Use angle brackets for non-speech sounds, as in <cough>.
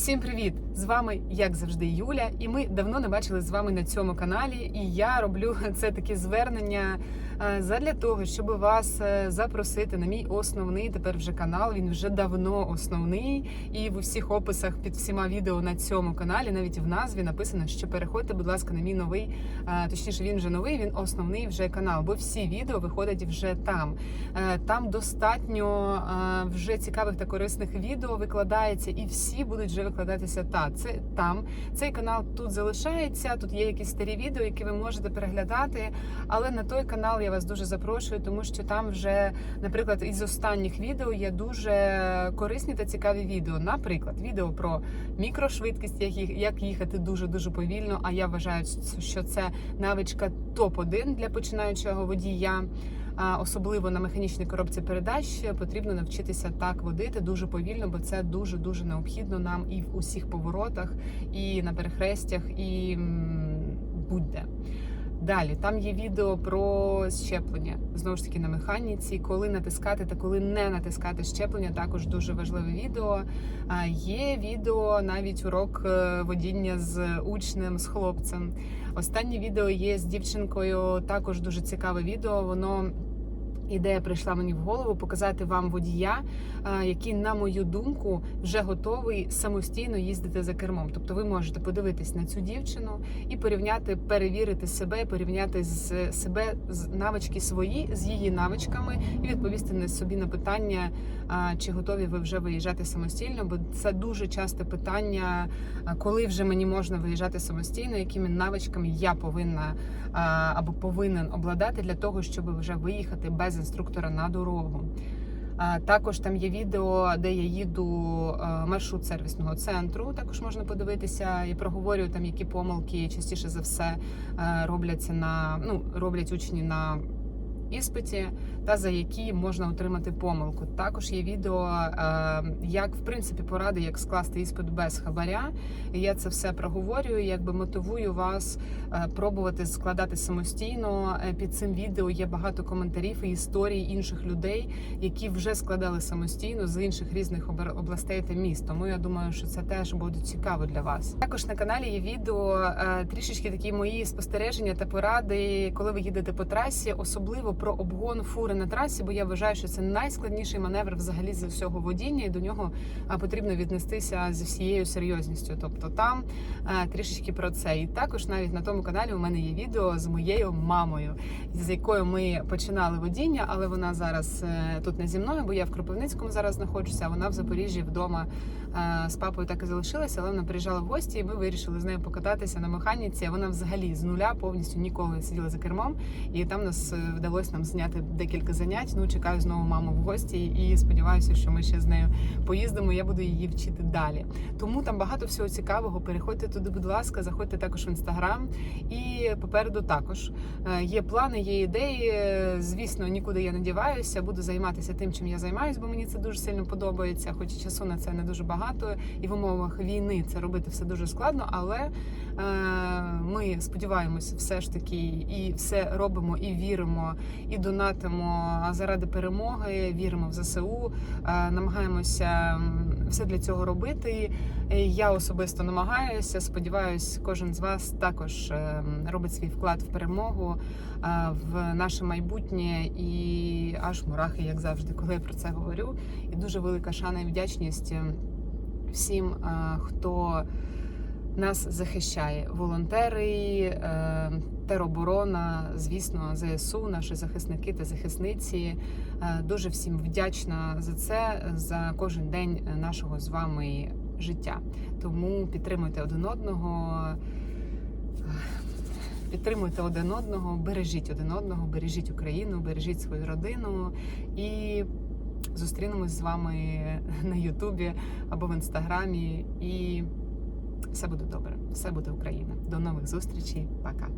Всім привіт! З вами, як завжди, Юля, і ми давно не бачили з вами на цьому каналі. І я роблю <laughs> це таке звернення задля того, щоб вас е, запросити на мій основний тепер вже канал. Він вже давно основний. І в усіх описах під всіма відео на цьому каналі, навіть в назві написано, що переходьте, будь ласка, на мій новий, е, точніше, він вже новий, він основний вже канал, бо всі відео виходять вже там. Е, Там достатньо е, вже цікавих та корисних відео викладається, і всі будуть вже викладатися та це там. Цей канал тут залишається. Тут є якісь старі відео, які ви можете переглядати. Але на той канал я вас дуже запрошую, тому що там вже, наприклад, із останніх відео є дуже корисні та цікаві відео. Наприклад, відео про мікрошвидкість, як їхати дуже дуже повільно. А я вважаю, що це навичка топ 1 для починаючого водія. А особливо на механічній коробці передач потрібно навчитися так водити дуже повільно, бо це дуже дуже необхідно нам і в усіх поворотах, і на перехрестях, і будь-де. Далі там є відео про щеплення знову ж таки на механіці, коли натискати та коли не натискати щеплення. Також дуже важливе відео. А є відео навіть урок е, водіння з учнем, з хлопцем. Останнє відео є з дівчинкою. Також дуже цікаве відео. Воно ідея прийшла мені в голову показати вам водія, який, на мою думку, вже готовий самостійно їздити за кермом. Тобто, ви можете подивитись на цю дівчину і порівняти, перевірити себе, порівняти з себе з навички свої з її навичками, і відповісти на собі на питання, чи готові ви вже виїжджати самостійно. Бо це дуже часте питання, коли вже мені можна виїжджати самостійно, якими навичками я повинна або повинен обладати для того, щоб вже виїхати без інструктора на дорогу. Також там є відео, де я їду маршрут сервісного центру. Також можна подивитися і проговорюю там, які помилки частіше за все робляться на ну роблять учні на іспиті, та за які можна отримати помилку. Також є відео, е, як в принципі поради, як скласти іспит без хабаря. Я це все проговорюю, якби мотивую вас е, пробувати складати самостійно. Е, Під цим відео є багато коментарів і історій інших людей, які вже складали самостійно з інших різних областей та міст. Тому я думаю, що це теж буде цікаво для вас. Також на каналі є відео трішечки такі мої спостереження та поради, коли ви їдете по трасі, особливо про обгон фури на трасі, бо я вважаю, що це найскладніший маневр взагалі з усього водіння, і до нього потрібно віднестися зі всією серйозністю. Тобто там трішечки про це. І також навіть на тому каналі у мене є відео з моєю мамою, з якою ми починали водіння, але вона зараз е, тут не зі мною, бо я в Кропивницькому зараз знаходжуся. Вона в Запоріжжі вдома з папою так і залишилася, але вона приїжджала в гості, і ми вирішили з нею покататися на механіці. Вона взагалі з нуля повністю ніколи не сиділа за кермом, і там нас е, вдалося нам зняти декілька занять. Ну чекаю знову маму в гості і сподіваюся, що ми ще з нею поїздимо. Я буду її вчити далі. Тому там багато всього цікавого. Переходьте туди, будь ласка, заходьте також в інстаграм. І попереду також Е, є плани, є ідеї. Звісно, нікуди я не діваюся. Буду займатися тим, чим я займаюся, бо мені це дуже сильно подобається. Хоч часу на це не дуже багато, і в умовах війни це робити все дуже складно. Але е, ми сподіваємося, все ж таки, і все робимо, і віримо, і донатимо заради перемоги. Віримо в ЗСУ, намагаємося все для цього робити. Я особисто намагаюся. Сподіваюсь, кожен з вас також е, робить свій вклад в перемогу, е, в наше майбутнє і аж мурахи, як завжди, коли я про це говорю. І дуже велика шана і вдячність всім, е, хто нас захищає. Волонтери, е, тероборона, звісно, ЗСУ, наші захисники та захисниці. Е, Дуже всім вдячна за це, за кожен день нашого з вами життя. Тому підтримуйте один одного. Підтримуйте один одного, бережіть один одного, бережіть Україну, бережіть свою родину і зустрінемось з вами на Ютубі або в інстаграмі. І все буде добре, все буде Україна. До нових зустрічей, пока.